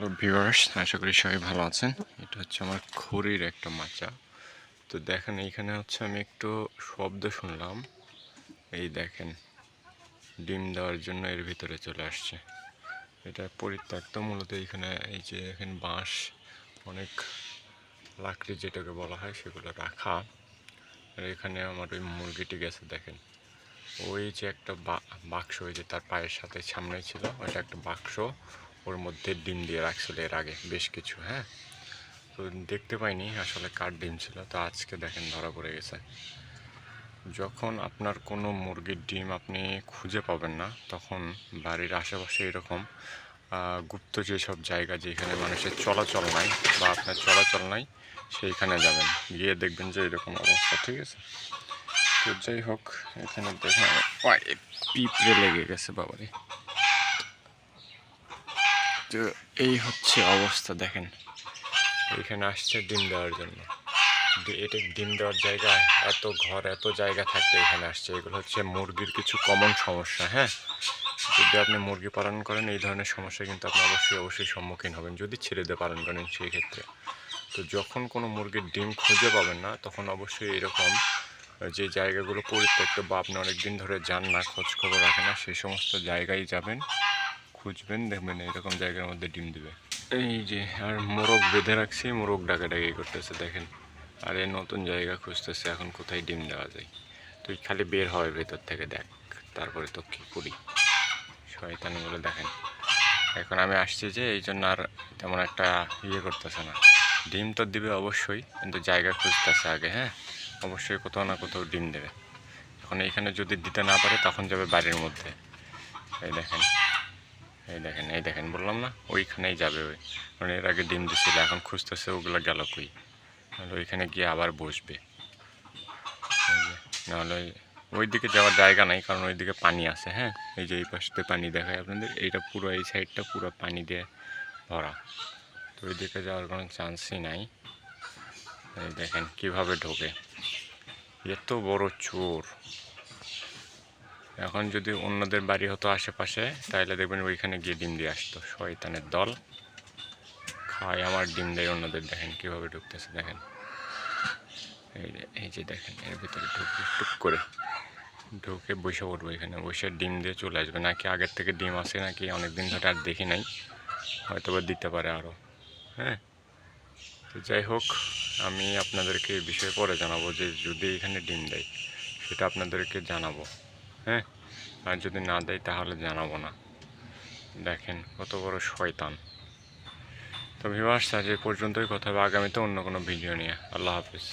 Hello viewers, আশা করি সবাই ভালো আছেন। এটা হচ্ছে আমার খড়ির একটা মাচা। তো দেখেন, এইখানে হচ্ছে আমি একটু শব্দ শুনলাম। এই দেখেন, ডিম দেওয়ার জন্য এর ভিতরে চলে আসছে। এটা পরিত্যক্ত, মূলত এইখানে এই যে এখানে বাঁশ, অনেক লাকড়ি যেটাকে বলা হয়, সেগুলো রাখা। আর এখানে আমার ওই মুরগিটি গেছে, দেখেন। ওই যে একটা বাক্স, ওই যে তার পায়ের সাথে সামনে ছিল ওটা একটা বাক্স। ওর মধ্যে ডিম দিয়ে রাখছিল এর আগে, বেশ কিছু হ্যাঁ? তো দেখতে পাইনি আসলে কার ডিম ছিল, তো আজকে দেখেন ধরা পড়ে গেছে। যখন আপনার কোনো মুরগির ডিম আপনি খুঁজে পাবেন না, তখন বাড়ির আশেপাশে এরকম গুপ্ত যেসব জায়গা যেখানে মানুষের চলাচল নাই বা আপনার চলাচল নাই, সেইখানে যাবেন। গিয়ে দেখবেন যে এরকম অবস্থা, ঠিক আছে? তো যাই হোক, এখানে দেখেন পিঁপড়ে লেগে গেছে, বাবারে। তো এই হচ্ছে অবস্থা, দেখেন। এখানে আসছে ডিম দেওয়ার জন্য। এটা ডিম দেওয়ার জায়গা, এত ঘর, এত জায়গা থাকতে এখানে আসছে। এগুলো হচ্ছে মুরগির কিছু কমন সমস্যা হ্যাঁ? যদি আপনি মুরগি পালন করেন, এই ধরনের সমস্যা কিন্তু আপনি অবশ্যই অবশ্যই সম্মুখীন হবেন, যদি ছেড়ে দিয়ে পালন করেন সেই ক্ষেত্রে তো যখন কোনো মুরগির ডিম খুঁজে পাবেন না, তখন অবশ্যই এরকম, যে জায়গাগুলো পরিত্যক্ত বা আপনি অনেক দিন ধরে যান না খোঁজখবর রাখেন না, সেই সমস্ত জায়গায় যাবেন। খুঁজবেন, দেখবেন এরকম জায়গার মধ্যে ডিম দেবে। এই যে, আর মোরগ বেঁধে রাখছি, মোরগ ডাকাডাকি করতেছে, দেখেন। আর এই নতুন জায়গা খুঁজতেছে, এখন কোথায় ডিম দেওয়া যায়। তুই খালি বের হয় ভেতর থেকে, দেখ, তারপরে তো কী করি। শয়তানগুলো দেখেন। এখন আমি আসছি যে, এই জন্য আর তেমন একটা ইয়ে করতেছে না। ডিম তো দিবে অবশ্যই, কিন্তু জায়গা খুঁজতেছে আগে হ্যাঁ? অবশ্যই কোথাও না কোথাও ডিম দেবে। এখন এইখানে যদি দিতে না পারে, তখন যাবে বাড়ির মধ্যে। এই দেখেন। এই দেখেন এই দেখেন, বললাম না, ওইখানেই যাবে ওই। মানে এর আগে ডিম দিছিল, এখন খুঁজতেছে ওগুলো গেল কই। নাহলে ওইখানে গিয়ে আবার বসবে। নাহলে ওই- ওই দিকে যাওয়ার জায়গা নাই, কারণ ওইদিকে পানি আছে হ্যাঁ? এই যে এই পাশে পানি দেখায় আপনাদের, এইটা পুরো, এই সাইডটা পুরো পানি দিয়ে ভরা। তো ওই দিকে যাওয়ার কোনো চান্সই নাই। এই দেখেন, কীভাবে ঢোকে। এত বড় চোর। এখন যদি অন্যদের বাড়ি হতো আশেপাশে, তাহলে দেখবেন ওইখানে গিয়ে ডিম দিয়ে আসতো। শয়তানের দল। খায় আমার ডিম দেয় অন্যদের। দেখেন কীভাবে ঢুকতেছে, দেখেন। এই এই যে দেখেন, এর ভিতরে ঢুকবে টুক করে ঢুকে বসে পড়ব এখানে। বসে ডিম দিয়ে চলে আসবে। নাকি আগের থেকে ডিম আসে নাকি অনেক দিন ধরে আর দেখি নাই। হয়তো বা দিতে পারে আরও হ্যাঁ? তো যাই হোক, আমি আপনাদেরকে এই বিষয়ে পরে জানাব যে যদি এখানে ডিম দেয়, সেটা আপনাদেরকে জানাব। হ্যাঁ আর যদি না দেয় তাহলে জানাব না। দেখেন, কত বড় শয়তান। তো ভিভার্স আজ এই পর্যন্তই। কথা হবে আগামীতে অন্য কোনো ভিডিও নিয়ে। আল্লাহ হাফিজ।